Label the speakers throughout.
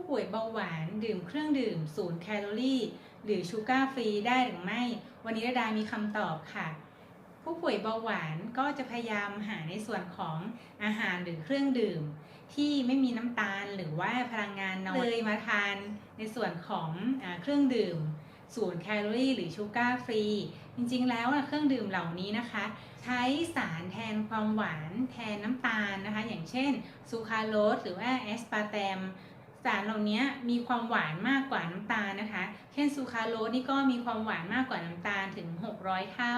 Speaker 1: ผู้ป่วยเบาหวานดื่มเครื่องดื่มศูนย์แคลอรี่ หรือชูการ์ฟรีได้หรือไม่ วันนี้ระดามีคำตอบค่ะ ผู้ป่วยเบาหวานก็จะพยายามหาในส่วนของอาหารหรือเครื่องดื่ม ที่ไม่มีน้ำตาลหรือว่าพลังงานน้อยเลยมาทานในส่วนของอาเครื่องดื่มศูนย์แคลอรี่หรือชูการ์ฟรี จริงๆ แล้วเครื่องดื่มเหล่านี้นะคะ ใช้สารแทนความหวาน แทนน้ำตาลนะคะ อย่างเช่นซูคราโรสหรือว่าแอสปาร์แตม สารเหล่านี้มีความหวานมากกว่าน้ำตาลนะคะ เช่นซูคราโรสนี่ก็มีความหวานมากกว่าน้ำตาลถึง 600 เท่า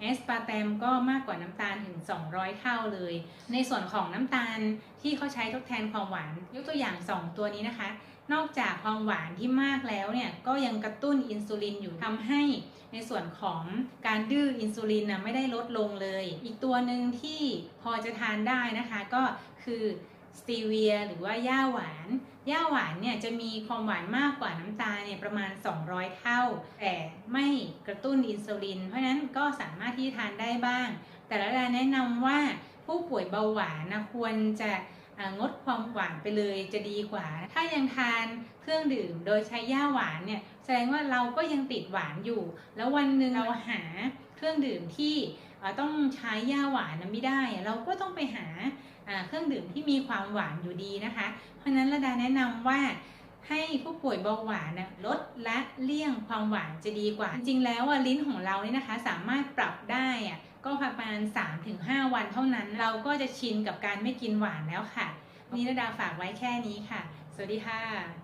Speaker 1: แอสปาร์แตมก็มากกว่าน้ำตาลถึง 200 เท่าเลย ในส่วนของน้ำตาลที่เขาใช้ทดแทนความหวาน ยกตัวอย่าง 2 ตัวนี้นะคะ นอกจากความหวานที่มากแล้วเนี่ย ก็ยังกระตุ้นอินซูลินอยู่ทำให้ในส่วนของการดื้ออินซูลินนะไม่ได้ลดลงเลย อีกตัวหนึ่งที่พอจะทานได้นะคะก็คือ สตีเวียหรือว่าย่าหวานย่าหวานเนี่ยจะมีความหวานมากกว่าน้ำตาลเนี่ยประมาณ 200 เท่า แต่ไม่กระตุ้นอินซูลิน เพราะฉะนั้นก็สามารถที่ทานได้บ้าง แต่ละดายแนะนำว่าผู้ป่วยเบาหวานนะควรจะงดความหวานไปเลยจะดีกว่า ถ้ายังทานเครื่องดื่มโดยใช้ย่าหวานเนี่ย แสดงว่าเราก็ยังติดหวานอยู่ แล้ววันหนึ่งเราหาเครื่องดื่มที่ต้องใช้ย่าหวานไม่ได้ เราก็ต้องไปหาเครื่องดื่มที่มีความหวานอยู่ดีนะคะ เพราะนั้นระดาแนะนำว่าให้ผู้ป่วยเบาหวานลดและเลี่ยงความหวานจะดีกว่า จริงๆแล้วลิ้นของเราเนี่ยนะคะ สามารถปรับได้ก็ประมาณ 3-5 วันเท่านั้น เราก็จะชินกับการไม่กินหวานแล้วค่ะวันนี้ระดาฝากไว้แค่นี้ค่ะ สวัสดีค่ะ